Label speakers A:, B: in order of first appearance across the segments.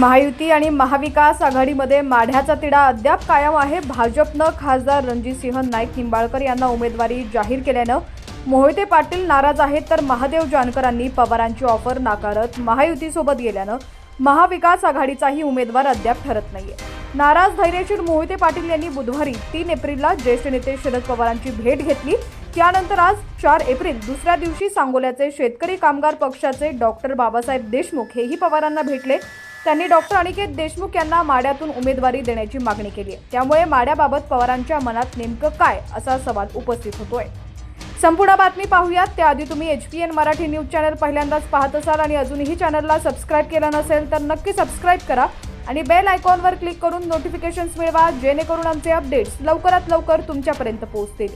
A: महायुती आणि महाविकास आघाडीमध्ये माढ्याचा तिढा अद्याप कायम आहे. भाजपनं खासदार रणजितसिंह नाईक निंबाळकर यांना उमेदवारी जाहीर केल्यानं मोहिते पाटील नाराज आहेत तर महादेव जानकरांनी पवारांची ऑफर नाकारत महायुतीसोबत गेल्यानं महाविकास आघाडीचाही उमेदवार अद्याप ठरत नाहीये. नाराज धैर्यशील मोहिते पाटील यांनी बुधवारी तीन एप्रिलला ज्येष्ठ नेते शरद पवारांची भेट घेतली. त्यानंतर आज चार एप्रिल दुसऱ्या दिवशी सांगोल्याचे शेतकरी कामगार पक्षाचे डॉक्टर बाबासाहेब देशमुख हेही पवारांना भेटले. त्यांनी डॉक्टर अनिकेत देशमुख यांना माड्यातून उमेदवारी देण्याची मागणी केली आहे. त्यामुळे माड्याबाबत पवारांच्या मनात नेमकं काय असा सवाल उपस्थित होतोय. संपूर्ण बातमी पाहूयात. त्याआधी तुम्ही H P N Marathi news channel पहिल्यांदाच पाहत असाल आणि अजूनही चॅनलला सबस्क्राईब केलं नसेल तर नक्की सबस्क्राईब करा आणि बेल आयकॉनवर क्लिक करून नोटिफिकेशन्स मिळवा जेणेकरून आमचे अपडेट्स लवकरात लवकर तुमच्यापर्यंत पोहोचतील.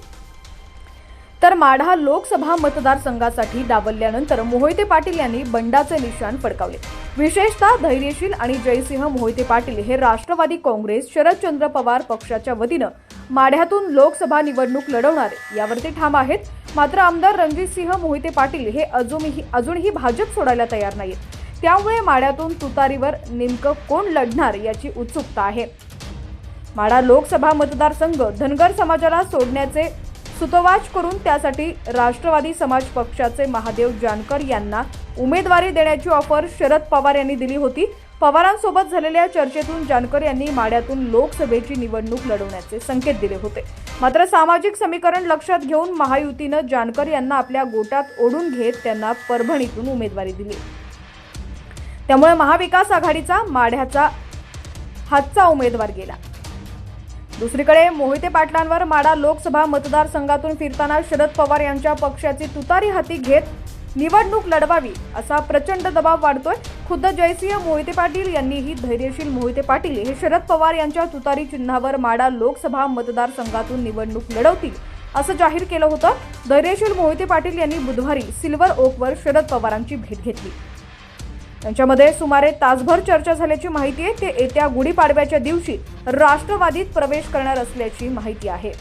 A: तर माढा लोकसभा मतदारसंघासाठी डावलल्यानंतर मोहिते पाटील यांनी बंडाचे निशाण फडकावले. विशेषतः धैर्यशील आणि जयसिंह मोहिते पाटील हे राष्ट्रवादी काँग्रेस शरदचंद्र पवार पक्षाच्या वतीनं माढ्यातून लोकसभा निवडणूक लढवणार. यावरती ठाम आहेत. मात्र आमदार रणजितसिंह मोहिते पाटील हे अजूनही अजूनही भाजप सोडायला तयार नाहीत. त्यामुळे माढ्यातून तुतारीवर नेमकं कोण लढणार याची उत्सुकता आहे. माढा लोकसभा मतदारसंघ धनगर समाजाला सोडण्याचे सुतोवाच करून त्यासाठी राष्ट्रवादी समाज पक्षाचे महादेव जानकर यांना उमेदवारी देण्याची ऑफर शरद पवार यांनी दिली होती. पवारांसोबत झालेल्या चर्चेतून जानकर यांनी माड्यातून लोकसभेची निवडणूक लढवण्याचे संकेत दिले होते. मात्र सामाजिक समीकरण लक्षात घेऊन महायुतीनं जानकर यांना आपल्या गोटात ओढून घेत त्यांना परभणीतून उमेदवारी दिली. त्यामुळे महाविकास आघाडीचा माढ्याचा हातचा उमेदवार गेला. दुसरीकडे मोहिते पाटलांवर माडा लोकसभा मतदारसंघातून फिरताना शरद पवार यांच्या पक्षाची तुतारी हाती घेत निवडणूक लढवावी असा प्रचंड दबाव वाढतोय. खुद्द जयसिंह मोहिते पाटील यांनीही धैर्यशील मोहिते पाटील हे शरद पवार यांच्या तुतारी चिन्हावर माडा लोकसभा मतदारसंघातून निवडणूक लढवतील असं जाहीर केलं होतं. धैर्यशील मोहिते पाटील यांनी बुधवारी सिल्वर ओकवर शरद पवारांची भेट घेतली. त्यांच्यामध्ये सुमारे तासभर चर्चा झाल्याची माहिती आहे. ते येत्या गुढीपाडव्याच्या दिवशी राष्ट्रवादीत प्रवेश करणार असल्याची माहिती आहे.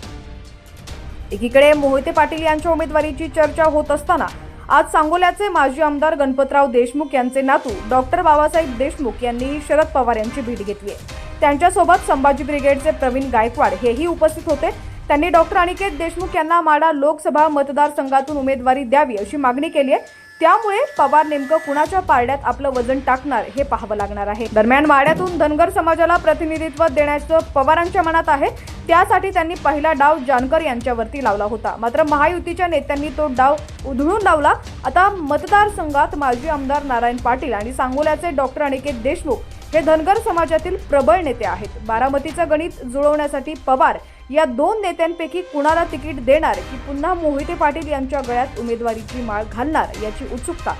A: एकीकडे मोहिते पाटील यांच्या उमेदवारीची चर्चा होत असताना आज सांगोल्याचे माजी आमदार गणपतराव देशमुख यांचे नातू डॉक्टर बाबासाहेब देशमुख यांनी शरद पवार यांची भेट घेतली आहे. त्यांच्यासोबत संभाजी ब्रिगेडचे प्रवीण गायकवाड हेही उपस्थित होते. त्यांनी डॉक्टर अनिकेत देशमुख यांना माडा लोकसभा मतदारसंघातून उमेदवारी द्यावी अशी मागणी केली आहे. त्यामुळे पवार नेमकं कुणाच्या पारड्यात आपलं वजन टाकणार हे पाहावं लागणार आहे. दरम्यान वाड्यातून धनगर समाजाला प्रतिनिधित्व देण्याचं पवारांच्या मनात आहे. त्यासाठी त्यांनी पहिला डाव जानकर यांच्यावरती लावला होता. मात्र महायुतीच्या नेत्यांनी तो डाव उधळून लावला. आता मतदारसंघात माजी आमदार नारायण पाटील आणि सांगोल्याचे डॉक्टर अनिकेत देशमुख हे धनगर समाजातील प्रबळ नेते आहेत. बारामतीचं गणित जुळवण्यासाठी पवार या दोन नेत्यांपैकी कुणाला तिकीट देणार की पुन्हा मोहिते पाटील यांच्या गळ्यात उमेदवारीची माळ घालणार याची उत्सुकता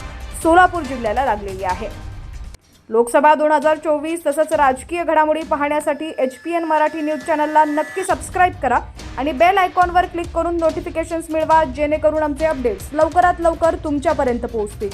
A: सोलापूर जिल्ह्याला लागलेली आहे. लोकसभा दोन हजार चोवीस तसंच राजकीय घडामोडी पाहण्यासाठी H P N Marathi news चॅनलला नक्की सबस्क्राईब करा आणि बेल आयकॉनवर क्लिक करून नोटिफिकेशन्स मिळवा जेणेकरून आमचे अपडेट्स लवकरात लवकर तुमच्यापर्यंत पोहोचतील.